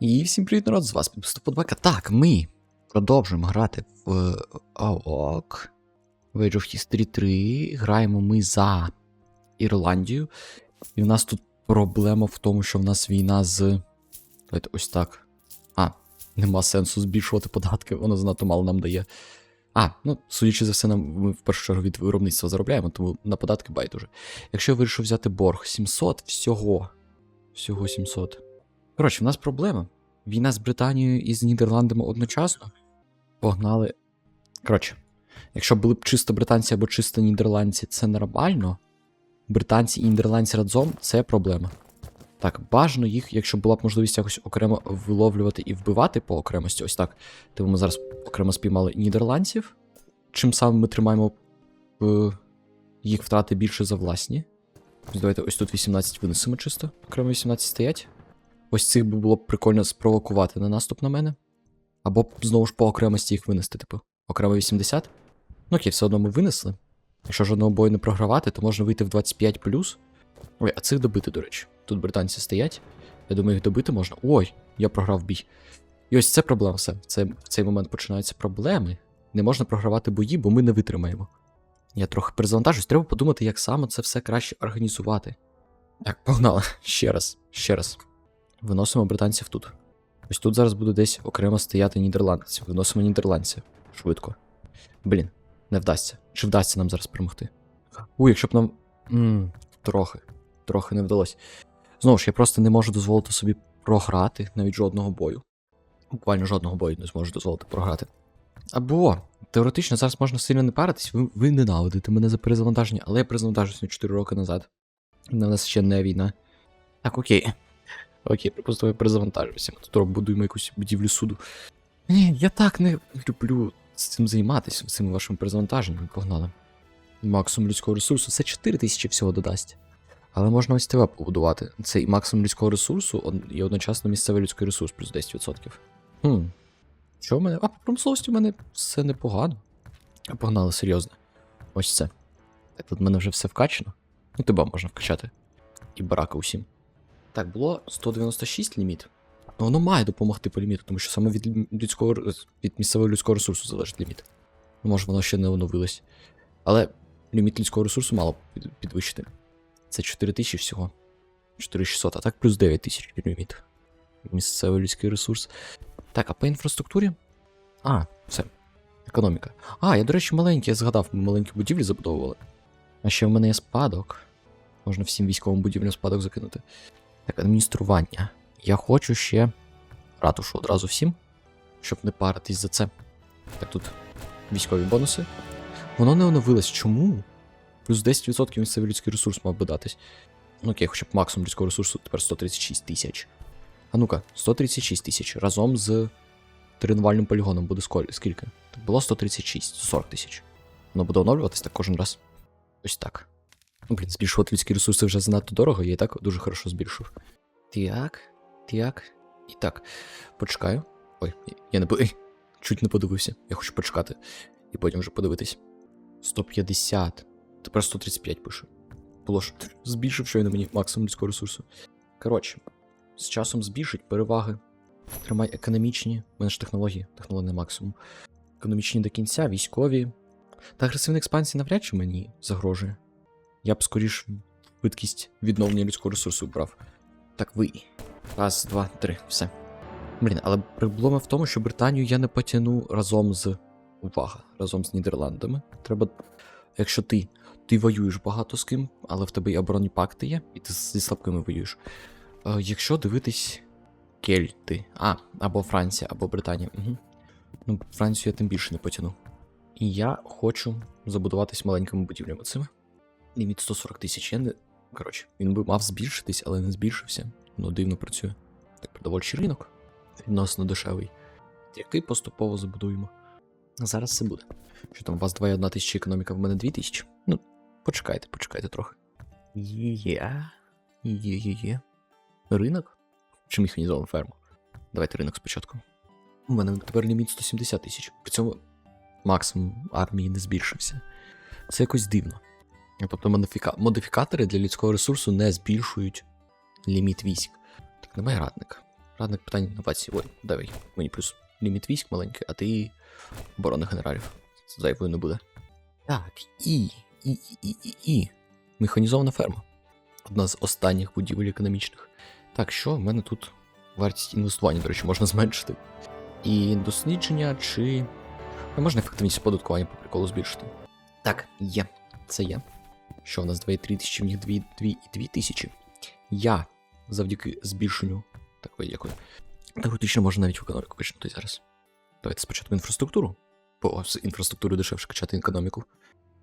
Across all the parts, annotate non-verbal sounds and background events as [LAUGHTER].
І всім привіт, народ, з вас Підподбака. Так, ми продовжуємо грати в АОК. В Age of History 3. Граємо ми за Ірландію. І в нас тут проблема в тому, що в нас війна з. Давайте ось так. А, нема сенсу збільшувати податки, воно занадто мало нам дає. А, ну, судячи за все, нам ми в першу чергу від виробництва заробляємо, тому на податки байдуже. Якщо я вирішив взяти борг 700 всього. Всього 700. Коротше, в нас проблема. Війна з Британією і з Нідерландами одночасно. Погнали. Коротше, якщо були б чисто британці або чисто нідерландці, це нормально. Британці і нідерландці разом це проблема. Так, бажано їх, якщо була б можливість якось окремо виловлювати і вбивати по окремості, ось так. Тому ми зараз окремо спіймали нідерландців. Чим самим ми тримаємо е, їх втрати більше за власні. Давайте ось тут 18 винесемо чисто. Окремо 18 стоять. Ось цих би було б прикольно спровокувати на наступ на мене. Або знову ж по окремості їх винести, типу, окремо 80. Ну окей, все одно ми винесли. Якщо жодного бою не програвати, то можна вийти в 25 Ой, а цих добити, до речі. Тут британці стоять. Я думаю, їх добити можна. Ой, я програв бій. І ось це проблема все. Це, в цей момент починаються проблеми. Не можна програвати бої, бо ми не витримаємо. Я трохи перезавантажусь, треба подумати, як саме це все краще організувати. Так, погнали. Ще раз, ще раз. Виносимо британців тут. Ось тут зараз буде десь окремо стояти нідерландці. Виносимо нідерландців. Швидко. Блін, не вдасться. Чи вдасться нам зараз перемогти? У, якщо б нам. Ммм, трохи. Трохи не вдалося. Знову ж, я просто не можу дозволити собі програти навіть жодного бою. Буквально жодного бою не зможу дозволити програти. Або, теоретично, зараз можна сильно не паритись, ви, ви ненавидите мене за перезавантаження, але я перезавантажуюся на 4 роки назад. На нас ще не війна. Так, окей. Окей, припустимо, я. Ми тут будуємо якусь будівлю суду. Ні, я так не люблю з цим займатися, цими вашими перезавантаженнями. Погнали. Максимум людського ресурсу це 4 тисячі всього додасть. Але можна ось тебе побудувати. Це і максимум людського ресурсу, і одночасно місцевий людський ресурс плюс 10%. Хм. Що в мене? А по промисловості в мене все непогано. Погнали, серйозно. Ось це. Тут в мене вже все вкачано. Ну, тебе можна вкачати. І барака усім. Так, було 196 ліміт. Ну, воно має допомогти по ліміту, тому що саме від людського від місцевого людського ресурсу залежить ліміт. Ну, може, воно ще не оновилось. Але ліміт людського ресурсу мало підвищити. Це 4000 всього. 4600, а так плюс 9000 ліміт. Місцевий людський ресурс. Так, а по інфраструктурі? А, все. Економіка. А, я, до речі, маленький, я згадав, ми маленькі будівлі забудовували. А ще в мене є спадок. Можна всім військовим будівлям спадок закинути. Адміністрування. Я хочу ще ратушу одразу всім, щоб не паритись за це. Так, тут військові бонуси. Воно не оновилось. Чому? Плюс 10% місцевий людський ресурс мав би датись. Ну окей, хоча б максимум людського ресурсу тепер 136 тисяч. А ну-ка, 136 тисяч. Разом з тренувальним полігоном буде скільки? Так було 136, 40 тисяч. Воно буде оновлюватись так кожен раз. Ось так. Ну, блін, збільшувати людські ресурси вже занадто дорого, я і так дуже хорошо збільшив. Так, так. І так. Почекаю. Ой, я не ей, [LAUGHS] чуть не подивився. Я хочу почекати. І потім вже подивитись. 150. Тепер 135 пише. Було ж збільшив щойно мені максимум людського ресурсу. Коротше, з часом збільшить переваги. Тримай економічні, мене ж технології, технології не максимум. Економічні до кінця, військові. Та агресивна експансія навряд чи мені загрожує. Я б скоріш швидкість відновлення людського ресурсу брав. Так, ви. Раз, два, три, все. Блін, але проблема в тому, що Британію я не потягну разом з. Увага, разом з Нідерландами. Треба. Якщо ти. Ти воюєш багато з ким, але в тебе і оборонні пакти є, і ти зі слабкими воюєш. Е, якщо дивитись Кельти, а, або Франція, або Британія. Угу. Ну, Францію я тим більше не потягну. І я хочу забудуватись маленькими будівлями цими. Ліміт 140 тисяч. Я. Коротше, він би мав збільшитись, але не збільшився. Воно дивно працює. Так, продовольчий ринок. Відносно дешевий. Який поступово забудуємо. Зараз це буде. Що там, у вас 2,1 тисяча економіка, в мене 2 тисячі. Ну, почекайте, почекайте трохи. Є. Є, є, є. Ринок? Чи механізована ферма? Давайте ринок спочатку. У мене тепер ліміт 170 тисяч. При цьому максимум армії не збільшився. Це якось дивно. Тобто модифіка... модифікатори для людського ресурсу не збільшують ліміт військ. Так, немає радника. Радник питань на баці. Ой, давай. Мені плюс ліміт військ маленький, а ти оборонних генералів. Це зайвою не буде. Так, і. І, і, і, і, і. Механізована ферма. Одна з останніх будівель економічних. Так, що в мене тут вартість інвестування, до речі, можна зменшити. І дослідження чи. А можна ефективність оподаткування по приколу збільшити. Так, є. Це є. Що в нас 2,3 тисячі, в них 2, 2 і 2 тисячі. Я завдяки збільшенню такої якої. Теоретично можна навіть в економіку качнути зараз. Давайте спочатку інфраструктуру. Бо з інфраструктури дешевше качати економіку.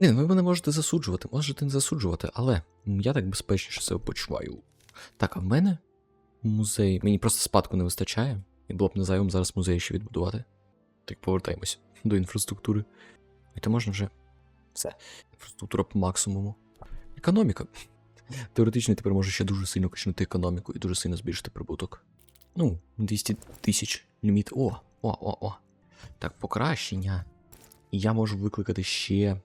Ні, ви мене можете засуджувати, можете не засуджувати, але я так безпечніше себе почуваю. Так, а в мене музей. Мені просто спадку не вистачає, і було б не зайвим зараз музей ще відбудувати. Так повертаємось до інфраструктури. І то можна вже все. Інфраструктура по максимуму. Економіка. Теоретично тепер можу ще дуже сильно качнути економіку і дуже сильно збільшити прибуток. Ну, 200 тисяч ліміт. О, о, о, о. Так, покращення. Я можу викликати ще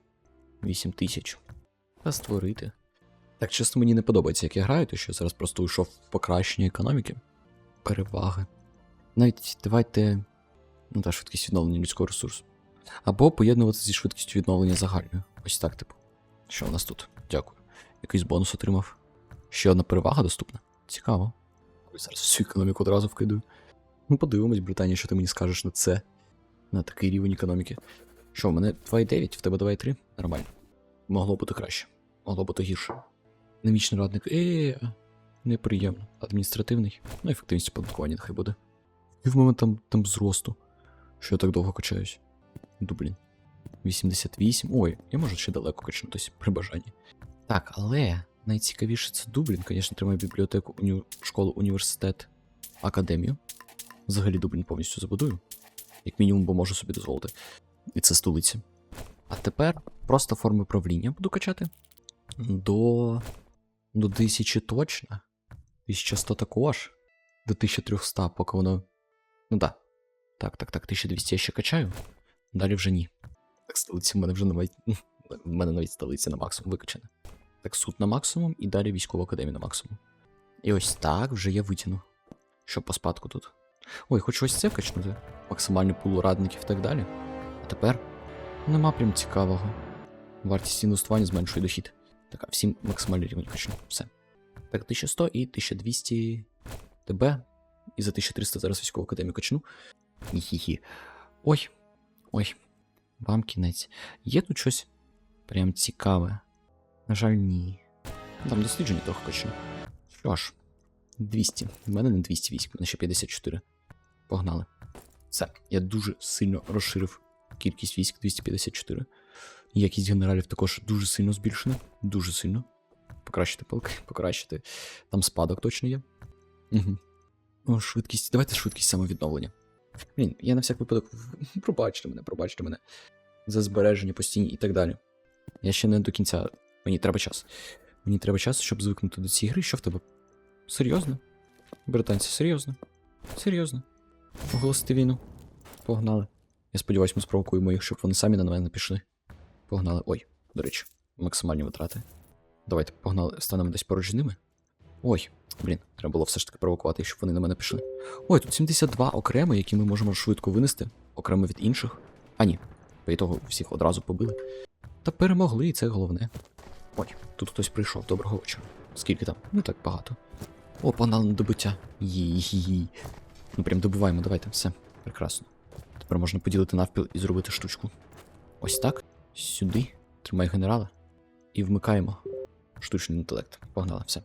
8 тисяч. Та створити. Так, чесно, мені не подобається, як я граю, то що я зараз просто уйшов в покращення економіки. Переваги. Навіть давайте. Ну та швидкість відновлення людського ресурсу. Або поєднувати зі швидкістю відновлення загальною. Ось так, типу. Що у нас тут? Дякую. Якийсь бонус отримав. Ще одна перевага доступна. Цікаво. Зараз всю економіку одразу вкидаю. Ну, подивимось, Британія, що ти мені скажеш на це. На такий рівень економіки. Що, в мене 2,9, в тебе 2,3? Нормально. Могло бути краще. Могло бути гірше. Динамічний радник. Е, неприємно. Адміністративний. Ну, ефективність оподаткування нехай буде. І в мене там, там зросту. Що я так довго качаюсь. Дублін. 88. Ой, я можу ще далеко качнутися при бажанні. Так, але найцікавіше це Дублін, звісно, тримає бібліотеку, уні... школу, університет, академію. Взагалі Дублін повністю забудую. Як мінімум, бо можу собі дозволити. І це столиця. А тепер просто форми правління буду качати. До. До 1000 точно. 1100 також. До 1300, поки воно. Ну да. Так, так, так, 1200 я ще качаю. Далі вже ні. Так, столиця в мене вже навіть. [LAUGHS] В мене навіть столиця на максимум викачана. Так, суд на максимум і далі військова академія на максимум. І ось так вже я витягну. Що по спадку тут. Ой, хочу ось це качнути. Максимальний пул радників і так далі. А тепер нема прям цікавого. Вартість інвестування зменшує дохід. Так, а всім максимальний рівень качну. Все. Так, 1100 і 1200 ТБ. І за 1300 зараз військову академію качну. Хі-хі. Ой. Ой. Вам кінець. Є тут щось прям цікаве. На жаль, ні. Там дослідження трохи качну. Що ж, 200. В мене не 200 військ, мене ще 54. Погнали. Все, я дуже сильно розширив кількість військ 254. Якість генералів також дуже сильно збільшена. Дуже сильно. Покращити пилки, [LAUGHS] покращити. Там спадок точно є. Угу. Швидкість. Давайте швидкість самовідновлення. Блін, я на всяк випадок. [LAUGHS] Пробачте мене, пробачте мене. За збереження постійні і так далі. Я ще не до кінця. Мені треба час. Мені треба час, щоб звикнути до цієї гри. Що в тебе? Серйозно? Британці, серйозно? Серйозно? Оголосити війну. Погнали. Я сподіваюся, ми спровокуємо їх, щоб вони самі на мене пішли. Погнали. Ой, до речі, максимальні витрати. Давайте погнали, станемо десь поруч з ними. Ой, блін, треба було все ж таки провокувати, щоб вони на мене пішли. Ой, тут 72 окремо, які ми можемо швидко винести, окремо від інших. А ні, по того всіх одразу побили. Та перемогли, і це головне. Ой, тут хтось прийшов, доброго вечора. Скільки там? Ну так багато. О, погнали на добиття. Їй. Ну прям добуваємо, давайте, все. Прекрасно. Тепер можна поділити навпіл і зробити штучку. Ось так. Сюди. Тримай генерала. І вмикаємо. Штучний інтелект. Погнали, все.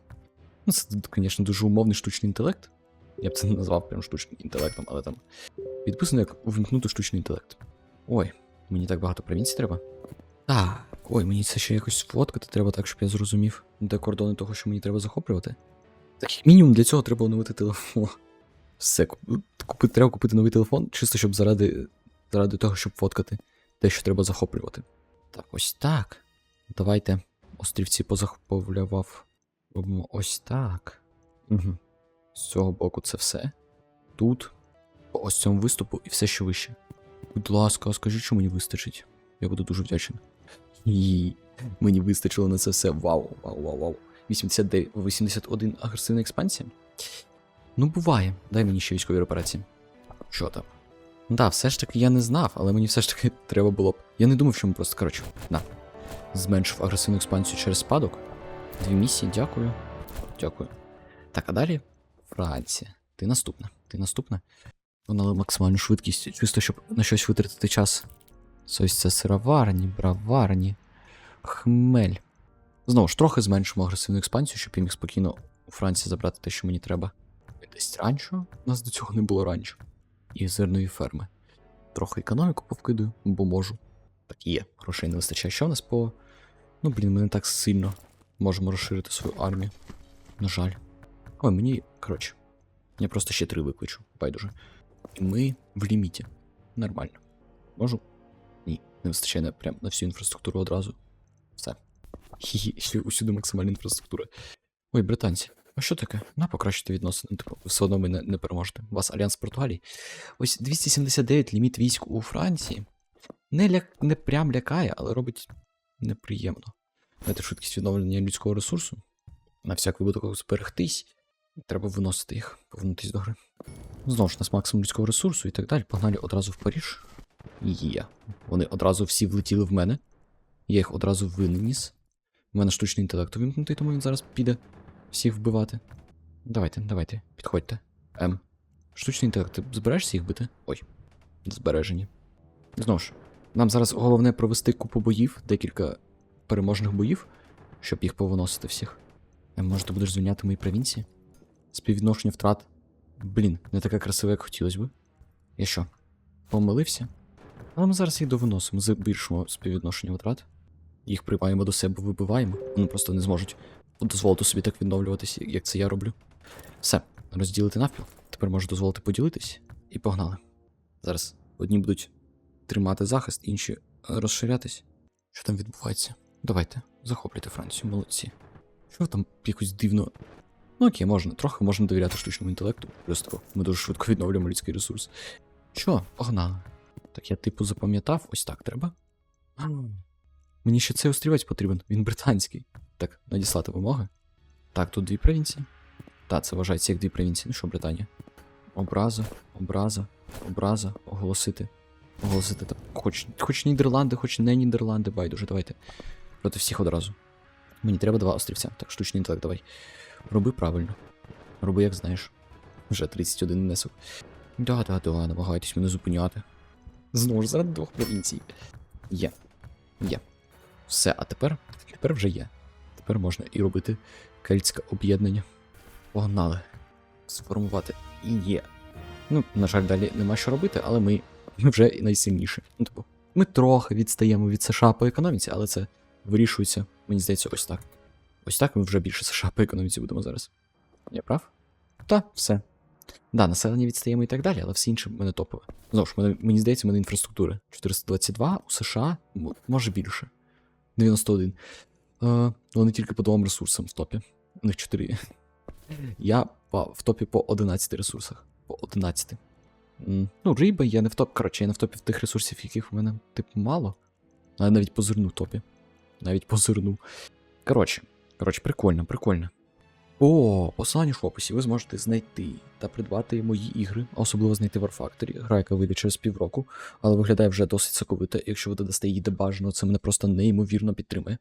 Ну, це, звісно, дуже умовний штучний інтелект. Я б це [LAUGHS] не назвав прям штучним інтелектом, але там. Підписано як вимкнути штучний інтелект. Ой, мені так багато провінцій треба. Так, ой, мені це ще якось фоткати треба так, щоб я зрозумів, де кордони того, що мені треба захоплювати. Так мінімум для цього треба оновити телефон. [LAUGHS] Все, купи, треба купити новий телефон, чисто щоб заради, заради того, щоб фоткати те, що треба захоплювати. Так, ось так. Давайте острівці позахоплював. Ось так. Угу. З цього боку це все. Тут. По ось цьому виступу і все, що вище. Будь ласка, скажіть, що мені вистачить. Я буду дуже вдячний. І мені вистачило на це все. Вау, вау, вау, вау. 89, 81 агресивна експансія. Ну, буває. Дай мені ще військові репарації. Що там? Да, все ж таки я не знав, але мені все ж таки [LAUGHS] треба було б. Я не думав, що ми просто, коротше, на. Зменшив агресивну експансію через спадок. Дві місії, дякую. Дякую. Так, а далі Франція. Ти наступна. Ти наступна. Вона максимальну швидкість, чисто, щоб на щось витратити час. Ось це сироварні, браварні, хмель. Знову ж трохи зменшимо агресивну експансію, щоб я міг спокійно у Франції забрати те, що мені треба. Десь ранчо. У нас до цього не було ранчо. І зернові ферми. Трохи економіку повкидаю, бо можу. Так є, грошей не вистачає. Що в нас по. Ну, блін, ми не так сильно можемо розширити свою армію. На жаль. Ой, мені. Коротше. Я просто ще три викличу, байдуже. Ми в ліміті. Нормально. Можу? Ні, не вистачає на, прям на всю інфраструктуру одразу. Все. Хі-хі, усюди максимальна інфраструктура. Ой, британці, а що таке? На покращити відносини. Ну, типу, все одно ви не, не переможете. У вас альянс Португалії. Ось 279 ліміт військ у Франції. Не, ля... не прям лякає, але робить неприємно. Знаєте, швидкість відновлення людського ресурсу. На всяк випадок зберегтись. Треба виносити їх, повернутись до гри. Знову ж нас максимум людського ресурсу і так далі. Погнали одразу в Паріж. Є. Вони одразу всі влетіли в мене. Я їх одразу виніс. У мене штучний інтелект увімкнутий, тому він зараз піде всіх вбивати. Давайте, давайте, підходьте. М. Штучний інтелект, ти збираєшся їх бити? Ой. Збережені. Знову ж, нам зараз головне провести купу боїв, декілька переможних боїв, щоб їх повиносити всіх. М, може, ти будеш звільняти мої провінції? Співвідношення втрат. Блін, не таке красиве, як хотілося б. Я що? Помилився? Але ми зараз їх довиносимо, збільшимо співвідношення втрат. Їх приймаємо до себе, вибиваємо. Вони просто не зможуть дозволити собі так відновлюватися, як це я роблю. Все, розділити навпіл. Тепер можу дозволити поділитись. І погнали. Зараз одні будуть тримати захист, інші розширятись. Що там відбувається? Давайте, захоплюйте Францію, молодці. Що там якось дивно. Ну окей, можна, трохи можна довіряти штучному інтелекту. Плюс тако, ми дуже швидко відновлюємо людський ресурс. Що, погнали. Так я типу запам'ятав, ось так треба. [GASPS] Мені ще цей острівець потрібен, він британський. Так, надіслати вимоги. Так, тут дві провінції. Так, це вважається як дві провінції. Ну що, Британія? Образа, образа, образа, оголосити. Оголосити так. Хоч, хоч Нідерланди, хоч не Нідерланди, байдуже, давайте. Проти всіх одразу. Мені треба два острівця. Так, штучний інтелект, давай. Роби правильно. Роби, як знаєш. Вже 31 внесок. Да-да-да, намагайтесь мене зупиняти. Знову ж заради двох провінцій. Є. Є. Все, а тепер. Тепер вже є. Тепер можна і робити кельтське об'єднання. Погнали. Сформувати. І є. Ну, на жаль, далі нема що робити, але ми, вже найсильніші. Ну, типу, ми трохи відстаємо від США по економіці, але це вирішується, мені здається, ось так. Ось так ми вже більше США по економіці будемо зараз. Я прав? Та, все. Да, населення відстаємо і так далі, але все інше в мене топове. Знову ж, мене, мені здається, в мене інфраструктури. 422 у США, може більше. 91. Е, вони тільки по двом ресурсам в топі. У них 4. Я в топі по 11 ресурсах. По 11. Ну, риба, я не в топ. Коротше, я не в топі в тих ресурсів, яких в мене, типу, мало. Але навіть по зерну топі. Навіть по зерну. Коротше, коротше, прикольно, прикольно. О, посилання в описі ви зможете знайти та придбати мої ігри, особливо знайти War гра, яка вийде через півроку, але виглядає вже досить соковито. Якщо ви додасте її де бажано, це мене просто неймовірно підтримує.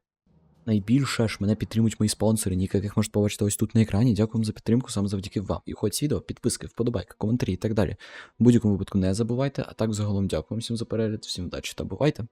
Найбільше ж мене підтримують мої спонсори, ніяк яких можете побачити ось тут на екрані. Дякую вам за підтримку саме завдяки вам. І хоч відео, підписки, вподобайки, коментарі і так далі. В будь-якому випадку не забувайте, а так загалом дякую всім за перегляд, всім удачі та бувайте.